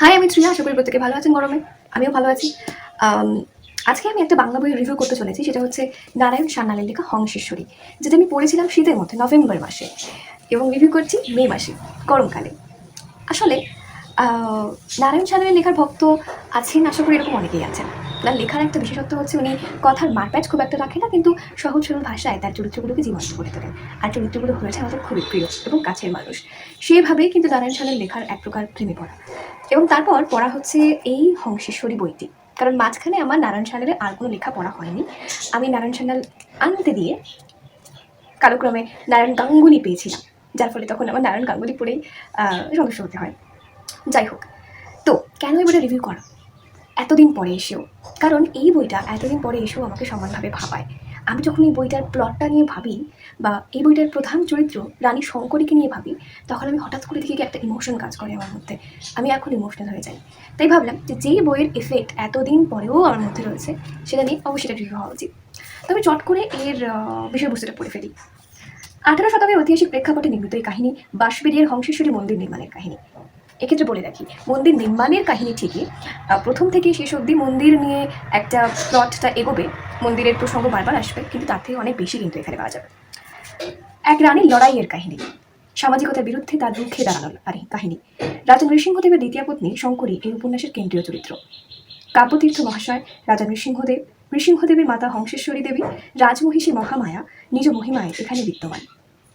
High আমি শ্রিয়া, আশা করি প্রত্যেকে ভালো আছেন গরমে। আমিও ভালো আছি। আজকে আমি একটা বাংলা বই রিভিউ করতে চলেছি, সেটা হচ্ছে নারায়ণ সান্নালের লেখা হংসেশ্বরী, যেটা আমি পড়েছিলাম শীতের মধ্যে, নভেম্বর মাসে, এবং রিভিউ করছি মে মাসে, গরমকালে। আসলে নারায়ণ সান্নালের লেখার ভক্ত আছেন, আশা করি এরকম অনেকেই আছেন। তার লেখার একটা বিশেষত্ব হচ্ছে উনি কথার মারপ্যাচ খুব একটা রাখে না, কিন্তু সহজ সরল ভাষায় তার চরিত্রগুলোকে জীবন্ত করে তোলেন। আর চরিত্রগুলো হয়েছে আমাদের খুবই প্রিয় এবং কাছের মানুষ। সেভাবেই কিন্তু নারায়ণ সান্যাল লেখার এক প্রকার প্রেমে পড়া। এবং তারপর পড়া হচ্ছে এই হংসেশ্বরী বইটি। কারণ মাঝখানে আমার নারায়ণ সান্যালের আর কোনো লেখা পড়া হয়নি। আমি নারায়ণ সান্যাল আনতে দিয়ে কালক্রমে নারায়ণ গাঙ্গুলি পেয়েছিলাম। যার ফলে তখন আমার নারায়ণ গাঙ্গুলি পড়েই সদস্য হতে হয়। যাই হোক, তো কেন বইটা রিভিউ করা? এতদিন পরে এসেও। কারণ এই বইটা এতদিন পরে এসেও আমাকে সমানভাবে ভাবায়। আমি যখন এই বইটার প্লটটা নিয়ে ভাবি বা এই বইটার প্রধান চরিত্র রানী শঙ্করীকে নিয়ে ভাবি, তখন আমি হঠাৎ করে দেখি একটা ইমোশন কাজ করে আমার মধ্যে। আমি এখন ইমোশনাল হয়ে যাই। তাই ভাবলাম যে যেই বইয়ের এফেক্ট এতদিন পরেও আমার মধ্যে রয়েছে, সেটা নিয়ে অবশ্যই রিভিউ হওয়া উচিত। তবে চট করে এর বিষয়বস্তুটা পড়ে ফেলি। আঠারো শতকের ঐতিহাসিক প্রেক্ষাপটে নির্মিত এই কাহিনী বাঁশবেড়িয়ার হংসেশ্বরী মন্দির নির্মাণের কাহিনী। এক্ষেত্রে বলে রাখি, মন্দির নির্মাণের কাহিনী ঠিকই। প্রথম থেকে শেষ অবধি মন্দির নিয়ে একটা প্লটটা এগোবে, মন্দিরের প্রসঙ্গ বারবার আসবে, কিন্তু তার থেকে অনেক বেশি কিন্তু এখানে পাওয়া যাবে। এক রানীর লড়াইয়ের কাহিনী, সামাজিকতার বিরুদ্ধে তার রুখে দাঁড়ানোর কাহিনী। রাজা নৃসিংহদেবের দ্বিতীয় পত্নী শঙ্করী এই উপন্যাসের কেন্দ্রীয় চরিত্র। কাব্যতীর্থ মহাশয় রাজা নৃসিংহদেব, নৃসিংহদেবের মাতা হংসেশ্বরী দেবী, রাজমহিষী মহামায়া নিজ মহিমায় এখানে বিদ্যমান।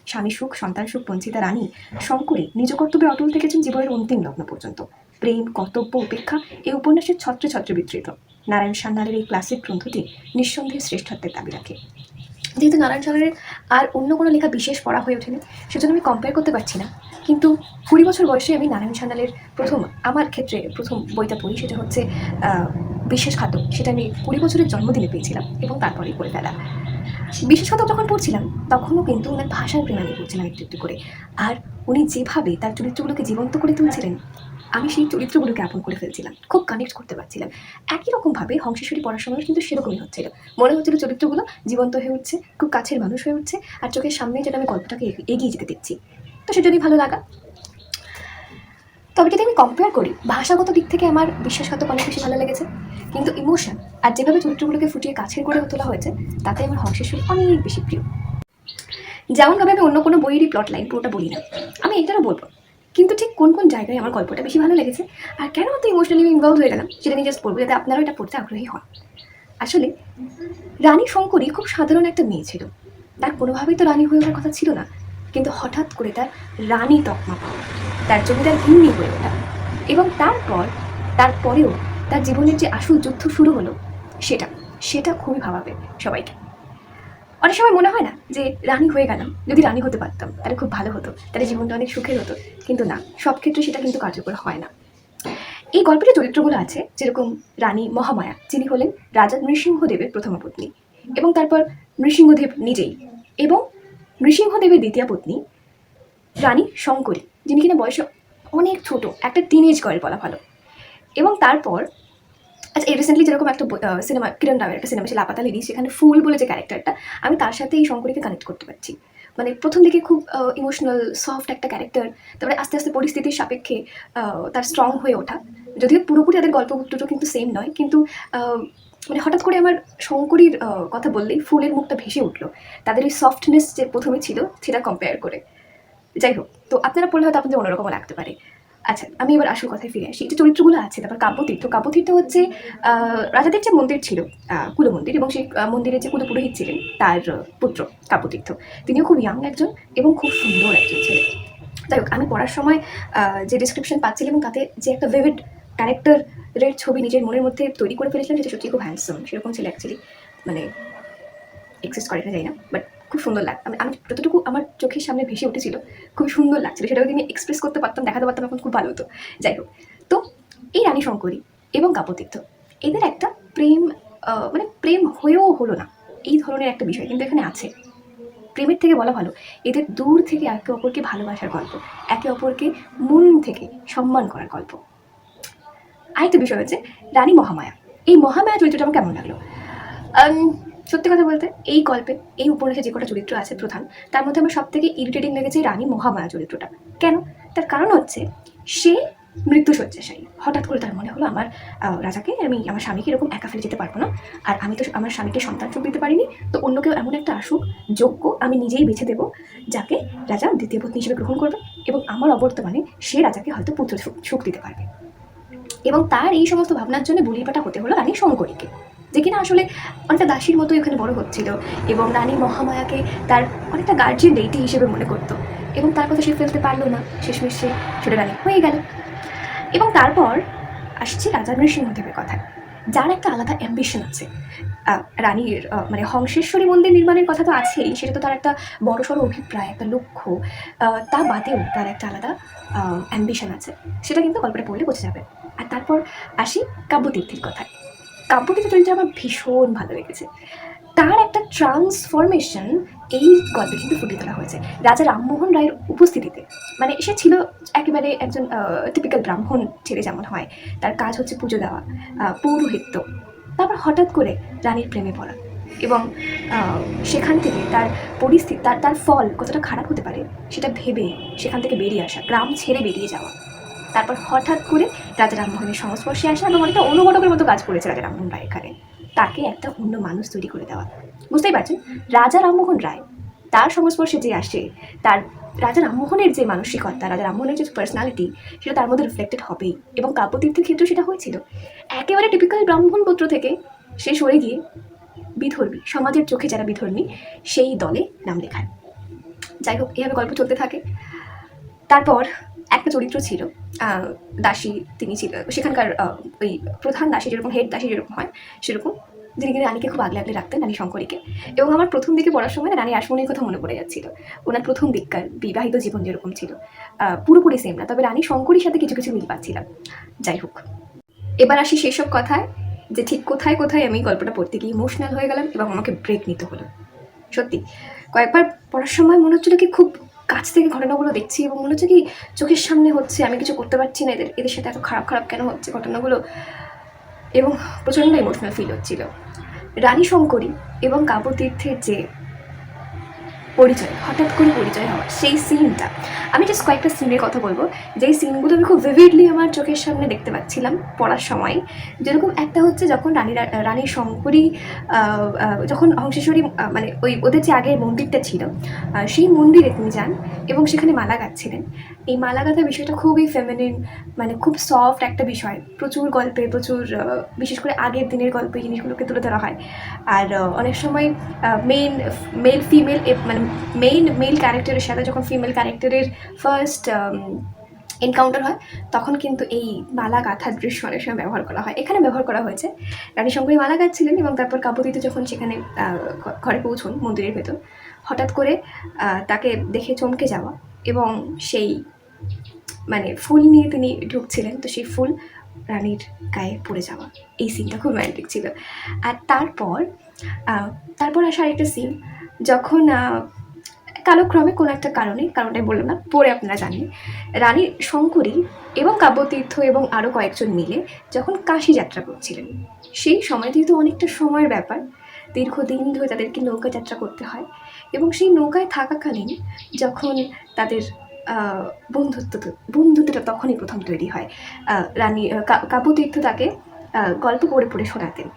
স্বামী সুখ, সন্তান সুখ, বঞ্চিতা রানী শঙ্করী নিজ কর্তব্যে অটল থেকেছেন জীবনের অন্তিম লগ্ন পর্যন্ত। প্রেম, কর্তব্য, উপেক্ষা এই উপন্যাসের ছত্রে ছত্রে বিস্তৃত। নারায়ণ সান্যালের এই ক্লাসিক গ্রন্থটি নিঃসন্দেহে শ্রেষ্ঠত্বের দাবি রাখে। যেহেতু নারায়ণ সান্যালের আর অন্য কোনো লেখা বিশেষ পড়া হয়ে ওঠেনি, সেজন্য আমি কম্পেয়ার করতে পারছি না। কিন্তু কুড়ি বছর বয়সে আমি নারায়ণ সান্যালের প্রথম, আমার ক্ষেত্রে প্রথম বইটা পড়ি, সেটা হচ্ছে বিশেষ খাদ্য। সেটা আমি কুড়ি বছরের জন্মদিনে পেয়েছিলাম এবং তারপরেই পড়ে ফেলা। বিশেষ খাদ্য যখন পড়ছিলাম, তখনও কিন্তু ওনার ভাষার প্রেম আমি পড়ছিলাম একটু একটু করে। আর উনি যেভাবে তার চরিত্রগুলোকে জীবন্ত করে তুলছিলেন, আমি সেই চরিত্রগুলোকে আপন করে ফেলছিলাম, খুব কানেক্ট করতে পারছিলাম। একই রকমভাবে হংসেশ্বরী পড়ার সময় কিন্তু সেরকমই হচ্ছিল। মনে হচ্ছিল চরিত্রগুলো জীবন্ত হয়ে উঠছে, খুব কাছের মানুষ হয়ে উঠছে, আর চোখের সামনে যেটা আমি গল্পটাকে এগিয়ে যেতে দেখছি। তো সেজন্যই ভালো লাগা। তবে যদি আমি কম্পেয়ার করি, ভাষাগত দিক থেকে আমার বিশ্বাসঘাতক অনেক বেশি ভালো লেগেছে। কিন্তু ইমোশন আর যেভাবে চরিত্রগুলোকে ফুটিয়ে কাছের করে তোলা হয়েছে, তাতে আমার হংসেশ্বরী অনেক বেশি প্রিয়। যেমনভাবে আমি অন্য কোনো বইয়েরই প্লট লাইন পুরোটা বলি না, আমি এটারও বলব। কিন্তু ঠিক কোন কোন জায়গায় আমার গল্পটা বেশি ভালো লেগেছে আর কেন অত ইমোশনালি আমি ইনভলভ হয়ে গেলাম, সেটা নিয়ে জাস্ট বলব যাতে আপনারাও এটা পড়তে আগ্রহী হন। আসলে, রানী শঙ্করী খুব সাধারণ একটা মেয়ে ছিল। তার কোনোভাবেই তো রানী হয়ে ওঠার কথা ছিল না, কিন্তু হঠাৎ করে তার রানী তকমা পাওয়া, তার জমিদার ভিন্নি হয়ে ওঠা এবং তারপর, তারপরেও তার জীবনের যে আসল যুদ্ধ শুরু হলো, সেটা সেটা খুবই ভাবাবে সবাইকে। অনেক সময় মনে হয় না যে রানী হয়ে গেলাম, যদি রানী হতে পারতাম, তাহলে খুব ভালো হতো, তাহলে জীবনটা অনেক সুখের হতো, কিন্তু না, সব ক্ষেত্রে সেটা কিন্তু কার্যকর হয় না। এই গল্পের চরিত্রগুলো আছে, যেরকম রানী মহামায়া, যিনি হলেন রাজা নৃসিংহদেবের প্রথম পত্নী, এবং তারপর নৃসিংহদেব নিজেই, এবং নৃসিংহদেবের দ্বিতীয় পত্নী রানী শঙ্করী, যিনি কিনা বয়সে অনেক ছোট, একটা টিনেজ গার্ল বলা ভালো। এবং তারপর আচ্ছা এই রিসেন্টলি যেরকম একটা সিনেমা কিরণ রাওয়ের একটা সিনেমা ছিল লাপাতা লেডি সেখানে ফুল বলে যে ক্যারেক্টারটা আমি তার সাথে এই শঙ্করীকে কানেক্ট করতে পারছি। মানে প্রথম দিকে খুব ইমোশনাল সফট একটা ক্যারেক্টার তারপরে আস্তে আস্তে পরিস্থিতির সাপেক্ষে তার স্ট্রং হয়ে ওঠা। যদিও পুরোপুরি তাদের গল্প দুটো কিন্তু সেম নয়, কিন্তু মানে হঠাৎ করে আমার শঙ্করীর কথা বললেই ফুলের মুখটা ভেসে উঠল। তাদের ওই সফটনেস যে প্রথমে ছিল, সেটা কম্পেয়ার করে। যাই হোক, তো আপনারা পড়লে হয়তো আপনাদের অন্যরকম লাগতে পারে। আচ্ছা আমি এবার আসল কথায় ফিরে আসি। যে চরিত্রগুলো আছে, তারপর কাব্যতীর্থ। কাব্যতীর্থ হচ্ছে রাজাদের যে মন্দির ছিল কুলো মন্দির এবং সেই মন্দিরে যে কুলো পুরোহিত ছিলেন, তার পুত্র কাব্যতীর্থ। তিনিও খুব ইয়াং একজন এবং খুব সুন্দর একজন ছেলে। যাই হোক, আমি পড়ার সময় যে ডিসক্রিপশন পাচ্ছিলাম এবং তাতে যে একটা ভিভিড ক্যারেক্টারের ছবি নিজের মনের মধ্যে তৈরি করে ফেলেছিলাম, যেটা সত্যি খুব হ্যান্ডসাম সেরকম ছিল অ্যাকচুয়ালি মানে এক্সিস্ট করে না যাই না। বাট খুব সুন্দর লাগ আমি আমি যতটুকু আমার চোখের সামনে ভেসে উঠেছিল খুব সুন্দর লাগছিল। সেটা যদি আমি এক্সপ্রেস করতে পারতাম, দেখাতে পারতাম এখন খুব ভালো হতো। যাই হোক, তো এই রানী শঙ্করী এবং কাপতীর্থ এদের একটা প্রেম মানে প্রেম হয়েও হলো না। এই ধরনের একটা বিষয় কিন্তু এখানে আছে। প্রেমের থেকে বলা ভালো, এদের দূর থেকে একে অপরকে ভালোবাসার গল্প, একে অপরকে মন থেকে সম্মান করার গল্প। আরেকটা বিষয় হচ্ছে রানী মহামায়া। এই মহামায়া চরিত্রটা আমার কেমন লাগল? সত্যি কথা বলতে, এই গল্পে, এই উপন্যাসে যে কটা চরিত্র আছে প্রধান, তার মধ্যে আমার সবথেকে ইরিটেটিং লেগেছে রানী মহামায়া চরিত্রটা। কেন? তার কারণ হচ্ছে, সে মৃত্যুশয্যাশায়ী। হঠাৎ করে তার মনে হলো, আমার রাজাকে আমি, আমার স্বামীকে এরকম একা ফেলে যেতে পারব না। আর আমি তো আমার স্বামীকে সন্তান সুখ দিতে পারিনি। তো অন্য কেউ এমন একটা আসুক, যোগ্য, আমি নিজেই বেছে দেবো, যাকে রাজা দ্বিতীয় পত্নী হিসেবে গ্রহণ করবে এবং আমার অবর্তমানে সে রাজাকে হয়তো পুত্র সুখ সুখ দিতে পারবে। এবং তার এই সমস্ত ভাবনার জন্য বলিপাটা হতে হলো রানী শঙ্করীকে। যে কিনা আসলে অনেকটা দাসীর মতো এখানে বড় হচ্ছিল এবং রানী মহামায়াকে তার অনেকটা গার্জিয়ান ডেইটি হিসেবে মনে করতো এবং তার কথা সে ফেলতে পারল না। শেষমেশ সে ছোট রানী হয়ে গেল। এবং তারপর আসছে রাজা নৃসিংহদেবের কথা। যার একটা আলাদা অ্যাম্বিশন আছে। রানীর মানে হংসেশ্বরী মন্দির নির্মাণের কথা তো আছেই, সেটা তো তার একটা বড়সড় অভিপ্রায়, একটা লক্ষ্য। তা বাদেও তার একটা আলাদা অ্যাম্বিশন আছে। সেটা কিন্তু গল্পটা পড়লে বোঝা যাবে। আর তারপর আসি কাব্যতীর্থের কথায়। কাব্যতীর্থ চরিত্র আমার ভীষণ ভালো লেগেছে। তার একটা ট্রান্সফরমেশন এই গল্পে কিন্তু ফুটিয়ে তোলা হয়েছে। রাজা রামমোহন রায়ের উপস্থিতিতে। মানে সে ছিল একেবারে একজন টিপিক্যাল ব্রাহ্মণ ছেলে যেমন হয়। তার কাজ হচ্ছে পুজো দেওয়া পৌরোহিত্য। তারপর হঠাৎ করে রানীর প্রেমে পড়া এবং সেখান থেকে তার পরিস্থিতি, তার তার ফল কতটা খারাপ হতে পারে সেটা ভেবে সেখান থেকে বেরিয়ে আসা, গ্রাম ছেড়ে বেরিয়ে যাওয়া। তারপর হঠাৎ করে রাজা রামমোহনের সংস্পর্শে আসা এবং অনেকটা অনুঘটকের মতো কাজ করেছে রাজা রামমোহন রায় এখানে। তাকে একটা অন্য মানুষ তৈরি করে দেওয়া। বুঝতেই পারছেন? রাজা রামমোহন রায়, তার সংস্পর্শে যে আসে, তার রাজা রামমোহনের যে মানসিকতা, রাজা রামমোহনের যে পার্সোনালিটি সেটা তার মধ্যে রিফ্লেক্টেড হবেই এবং কাব্যতীর্থের ক্ষেত্রে সেটা হয়েছিল। একেবারে টিপিক্যাল ব্রাহ্মণ পুত্র থেকে সে সরে গিয়ে বিধর্মী, সমাজের চোখে যারা বিধর্মী, সেই দলে নাম লেখায়। যাই হোক, এভাবে গল্প চলতে থাকে। তারপর একটা চরিত্র ছিল দাসী তিনি ছিল। সেখানকার ওই প্রধান দাসী যেরকম, হেড দাসী যেরকম হয়, সেরকম যিনি কিনা রানীকে খুব আগলে আগলে রাখতেন, রানী শঙ্করীকে। এবং আমার প্রথম দিকে পড়ার সময় রানী আসমনির কথা মনে পড়ে যাচ্ছিল। ওনার প্রথম দিককার বিবাহিত জীবন যেরকম ছিল পুরোপুরি সেম না। তবে রানী শঙ্করীর সাথে কিছু কিছু মিল পাচ্ছিলাম। যাই হোক। এবার আসি সেসব কথায় যে ঠিক কোথায় কোথায় আমি গল্পটা পড়তে গিয়ে ইমোশনাল হয়ে গেলাম এবং আমাকে ব্রেক নিতে হলো। সত্যি, কয়েকবার পড়ার সময় মনে হচ্ছিল কি খুব কাছ থেকে ঘটনাগুলো দেখছি এবং মনে হচ্ছে কি চোখের সামনে হচ্ছে, আমি কিছু করতে পারছি না, এদের এদের সাথে এত খারাপ খারাপ কেন হচ্ছে ঘটনাগুলো? এবং প্রচণ্ড ইমোশনাল ফিল হচ্ছিল। রানী শঙ্করী এবং কাব্যতীর্থের যে পরিচয়, হঠাৎ করে পরিচয় হওয়া সেই সিনটা আমি জাস্ট কয়েকটা সিনের কথা বলব। যেই সিনগুলো আমি খুব ভিভিডলি আমার চোখের সামনে দেখতে পাচ্ছিলাম পড়ার সময়। যেরকম একটা হচ্ছে যখন রানী রানী শঙ্করী যখন হংসেশ্বরী মানে ওই ওদের যে আগের মন্দিরটা ছিল সেই মন্দিরে তিনি যান এবং সেখানে মালা গাচ্ছিলেন এই মালা গাঁথার বিষয়টা খুবই ফেমিনিন মানে খুব সফট একটা বিষয়। প্রচুর গল্পে, প্রচুর বিশেষ করে আগের দিনের গল্পে জিনিসগুলোকে তুলে ধরা হয়। আর অনেক সময় মেইন মেল ফিমেল মানে মেইন মেল ক্যারেক্টারের সাথে যখন ফিমেল ক্যারেক্টারের ফার্স্ট এনকাউন্টার হয়, তখন কিন্তু এই মালা গাঁথার দৃশ্য অনেক সময় ব্যবহার করা হয়। এখানে ব্যবহার করা হয়েছে রানী শঙ্করী মালা গাচ্ছিলেন এবং তারপর কাব্যতীত যখন সেখানে ঘরে পৌঁছন মন্দিরের ভেতর, হঠাৎ করে তাকে দেখে চমকে যাওয়া এবং সেই মানে ফুল নিয়ে তিনি ঢুকছিলেন, তো সেই ফুল রানীর গায়ে পড়ে যাওয়া। এই সিনটা খুব রোম্যান্টিক ছিল। আর তারপর তারপর আসা আরেকটা সিন যখন কালক্রমে কোনো একটা কারণে কারণটাই বললাম না, পরে আপনারা জানেন, রানী শঙ্করী এবং কাব্যতীর্থ এবং আরও কয়েকজন মিলে যখন কাশি যাত্রা করছিলেন, সেই সময় যেহেতু অনেকটা সময়ের ব্যাপার, দীর্ঘদিন ধরে তাদেরকে নৌকা যাত্রা করতে হয় এবং সেই নৌকায় থাকাকালীন যখন তাদের বন্ধুত্ব বন্ধুত্বটা তখনই প্রথম তৈরি হয় রানী কাব্যতীর্থ তাকে গল্প পড়ে পড়ে শোনাতেন।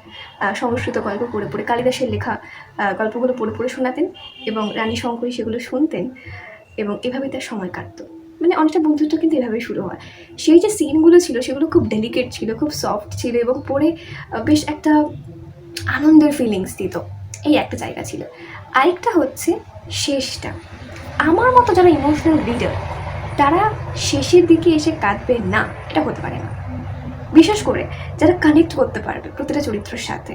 সংস্কৃত গল্প পড়ে পড়ে কালিদাসের লেখা গল্পগুলো পড়ে পড়ে শোনাতেন এবং রানী শঙ্করী সেগুলো শুনতেন এবং এভাবেই তার সময় কাটতো। মানে অনেকটা বন্ধুত্ব কিন্তু এভাবে শুরু হয়। সেই যে সিনগুলো ছিল, সেগুলো খুব ডেলিকেট ছিল, খুব সফট ছিল এবং পড়ে বেশ একটা আনন্দের ফিলিংস দিত। এই একটা জায়গা ছিল। আরেকটা হচ্ছে শেষটা। আমার মতো যারা ইমোশনাল রিডার তারা শেষের দিকে এসে কাঁদবে না, এটা হতে পারে না। বিশেষ করে যারা কানেক্ট করতে পারবে প্রতিটা চরিত্রের সাথে।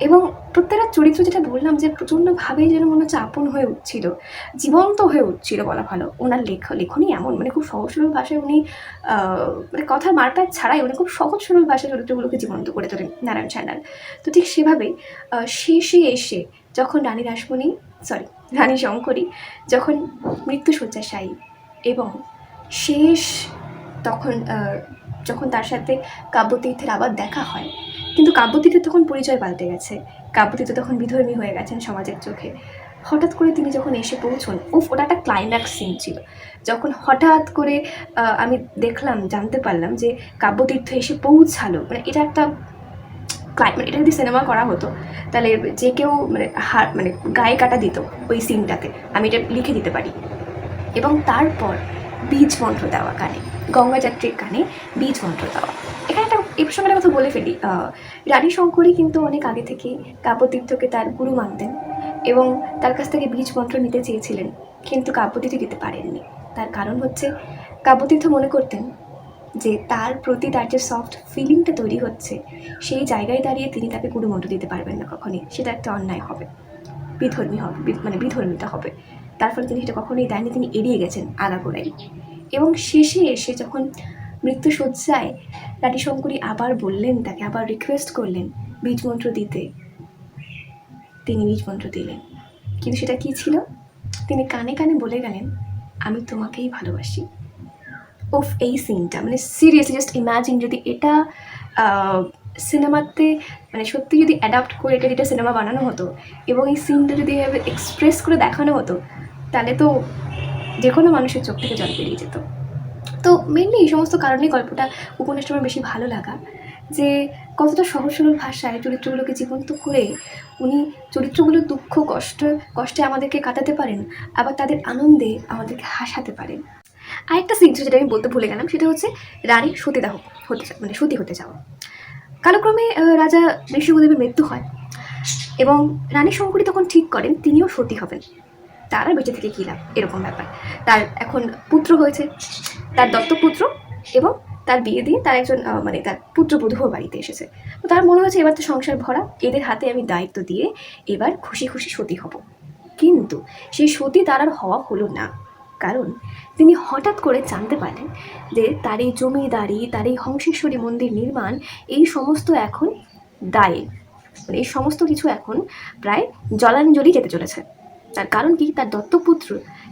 এবং প্রত্যেকটা চরিত্র যেটা বললাম যে প্রচণ্ডভাবেই যেন মনে হচ্ছে আপন হয়ে উঠছিল, জীবন্ত হয়ে উঠছিল বলা ভালো। ওনার লেখ, লেখনই এমন মানে খুব সহজ সরল ভাষায় উনি মানে কথার মারপ্যাচ ছাড়াই উনি খুব সহজ সরল ভাষায় চরিত্রগুলোকে জীবন্ত করে তোলেন নারায়ণ সান্যাল তো ঠিক সেভাবেই শেষে এসে যখন রানী রাসমণি সরি রানী শঙ্করী যখন মৃত্যু মৃত্যুশয্যাশায়ী এবং শেষ তখন যখন তার সাথে কাব্যতীর্থের আবার দেখা হয়। কিন্তু কাব্যতীর্থের তখন পরিচয় পাল্টে গেছে। কাব্যতীর্থ তখন বিধর্মী হয়ে গেছেন সমাজের চোখে। হঠাৎ করে তিনি যখন এসে পৌঁছন, উফ, ওটা একটা ক্লাইম্যাক্স সিন ছিল। যখন হঠাৎ করে আমি দেখলাম, জানতে পারলাম যে কাব্যতীর্থ এসে পৌঁছালো মানে এটা একটা মানে এটা যদি সিনেমা করা হতো, তাহলে যে কেউ মানে হার মানে গায়ে কাটা দিত ওই সিনটাতে আমি এটা লিখে দিতে পারি। এবং তারপর বীজ মন্ত্র দেওয়া গানে গঙ্গা যাত্রীর গানে বীজ মন্ত্র দেওয়া। এখানে একটা, এই প্রসঙ্গে কথা বলে ফেলি। রানী শঙ্করী কিন্তু অনেক আগে থেকে কাব্যতীর্থকে তার গুরু মানতেন এবং তার কাছ থেকে বীজ মন্ত্র নিতে চেয়েছিলেন, কিন্তু কাব্যতীর্থ দিতে পারেননি। তার কারণ হচ্ছে, কাব্যতীর্থ মনে করতেন যে তার প্রতি তার যে সফট ফিলিংটা তৈরি হচ্ছে, সেই জায়গায় দাঁড়িয়ে তিনি তাকে গুরু গুরুমন্ত্র দিতে পারবেন না কখনই। সেটা একটা অন্যায় হবে। বিধর্মী হবে মানে বিধর্মিতা হবে। তার ফলে তিনি সেটা কখনোই দেননি, তিনি এড়িয়ে গেছেন আগাগোড়াই। এবং শেষে এসে যখন মৃত্যুসজ্জায় শঙ্করী আবার বললেন, তাকে আবার রিকোয়েস্ট করলেন বীজ মন্ত্র দিতে। তিনি বীজ মন্ত্র দিলেন। কিন্তু সেটা কী ছিল? তিনি কানে কানে বলে গেলেন, আমি তোমাকেই ভালোবাসি। ওফ এই সিনটা মানে সিরিয়াসলি জাস্ট ইমাজিন যদি এটা সিনেমাতে মানে সত্যি যদি অ্যাডাপ্ট করে এটা এটা সিনেমা বানানো হতো এবং এই সিনটা যদি এভাবে এক্সপ্রেস করে দেখানো হতো, তাহলে তো যে কোনো মানুষের চোখ থেকে জল বেরিয়ে যেত। তো মেনলি এই সমস্ত কারণেই গল্পটা উপন্যাসটা আমার বেশি ভালো লাগা। যে কতটা সহজ সরল ভাষায় চরিত্রগুলোকে জীবন্ত করে উনি চরিত্রগুলোর দুঃখ, কষ্ট, কষ্টে আমাদেরকে কাটাতে পারেন, আবার তাদের আনন্দে আমাদেরকে হাসাতে পারেন। আরেকটা সিন যেটা আমি বলতে ভুলে গেলাম, সেটা হচ্ছে রানীর সতীদাহ হতে মানে সতী হতে যাওয়া। কালক্রমে রাজা ঋষিগুদেবের মৃত্যু হয় এবং রানী শঙ্করী তখন ঠিক করেন তিনিও সতী হবেন। তার বেঁচে থেকে কী লাভ? এরকম ব্যাপার। তার এখন পুত্র হয়েছে, তার দত্তপুত্র এবং তার বিয়ে দিয়ে তার একজন মানে তার পুত্রবধূও বাড়িতে এসেছে। তো তার মনে হয়েছে এবার তো সংসার ভরা, এদের হাতে আমি দায়িত্ব দিয়ে এবার খুশি খুশি সতী হব। কিন্তু সেই সতী তার আর হওয়া হলো না। কারণ তিনি হঠাৎ করে জানতে পারলেন যে তার এই জমিদারি, তার এই হংসেশ্বরী মন্দির নির্মাণ, এই সমস্ত এখন দায়ে। মানে এই সমস্ত কিছু এখন প্রায় জলাঞ্জলি যেতে চলেছে। তার কারণ কি? তার দত্তপুত্র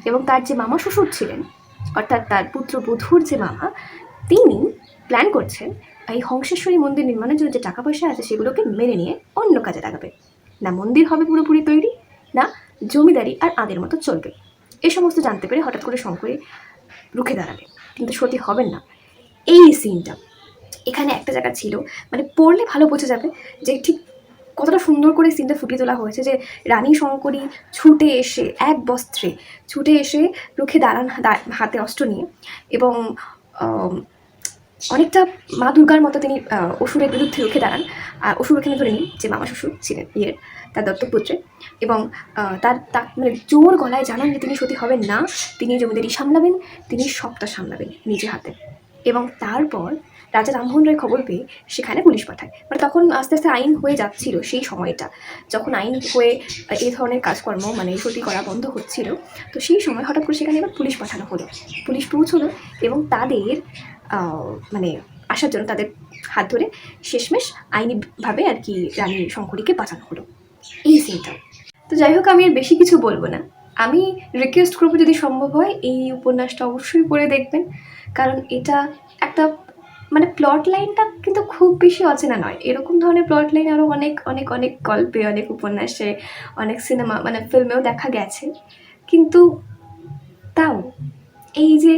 এবং তার যে মামা শ্বশুর ছিলেন, অর্থাৎ তার পুত্রবধূর যে মামা, তিনি প্ল্যান করছেন এই হংসেশ্বরী মন্দির নির্মাণের জন্য যে টাকা পয়সা আছে সেগুলোকে মেনে নিয়ে অন্য কাজে লাগাবে। না মন্দির হবে পুরোপুরি তৈরি, না জমিদারি আর আদের মতো চলবে। এ সমস্ত জানতে পেরে হঠাৎ করে শঙ্করী রুখে দাঁড়াবে কিন্তু সত্যি হবেন না। এই সিনটা এখানে একটা জায়গা ছিল মানে পড়লে ভালো বোঝা যাবে যে ঠিক কতটা সুন্দর করে সিনটা ফুটিয়ে তোলা হয়েছে যে রানী শঙ্করী ছুটে এসে এক বস্ত্রে ছুটে এসে রুখে দাঁড়ান হাতে অস্ত্র নিয়ে এবং অনেকটা মা দুর্গার মতো তিনি অসুরের বিরুদ্ধে রুখে দাঁড়ান। আর অসুর এখানে ধরে নিন যে মামা শ্বশুর ছিলেন, ইয়ের, তার দত্তপুত্রে এবং তার তার মানে জোর গলায় জানান যে তিনি সতী হবেন না। তিনি জমিদারি সামলাবেন, তিনি সবটা সামলাবেন নিজে হাতে। এবং তারপর রাজা রামমোহন রায় খবর পেয়ে সেখানে পুলিশ পাঠায়। মানে তখন আস্তে আস্তে আইন হয়ে যাচ্ছিল সেই সময়টা। যখন আইন হয়ে এই ধরনের কাজকর্ম মানে সতী করা বন্ধ হচ্ছিল, তো সেই সময় হঠাৎ করে সেখানে এবার পুলিশ পাঠানো হলো। পুলিশ পৌঁছলো এবং তাদের মানে আসার জন্য তাদের হাত ধরে শেষমেশ আইনিভাবে আর কি রানী শঙ্করীকে বাঁচানো হলো। এই সিনটা তো যাই হোক, আমি আর বেশি কিছু বলব না। আমি রিকোয়েস্ট করব যদি সম্ভব হয়, এই উপন্যাসটা অবশ্যই পড়ে দেখবেন। কারণ এটা একটা মানে প্লট লাইনটা কিন্তু খুব বেশি অচেনা নয়। এরকম ধরনের প্লট লাইন আরও অনেক অনেক অনেক গল্পে, অনেক উপন্যাসে, অনেক সিনেমা মানে ফিল্মেও দেখা গেছে। কিন্তু তাও এই যে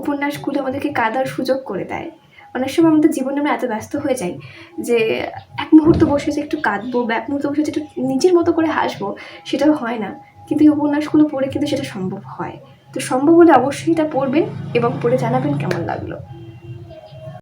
উপন্যাসগুলো আমাদেরকে কাদার সুযোগ করে দেয়, অনেক সময় আমাদের জীবনে আমরা এত ব্যস্ত হয়ে যাই যে এক মুহূর্ত বসে যে একটু কাঁদবো বা এক মুহূর্ত বসে যে একটু নিজের মতো করে হাসবো, সেটাও হয় না। কিন্তু এই উপন্যাসগুলো পড়ে কিন্তু সেটা সম্ভব হয়। তো সম্ভব হলে অবশ্যই এটা পড়বেন এবং পড়ে জানাবেন কেমন লাগল।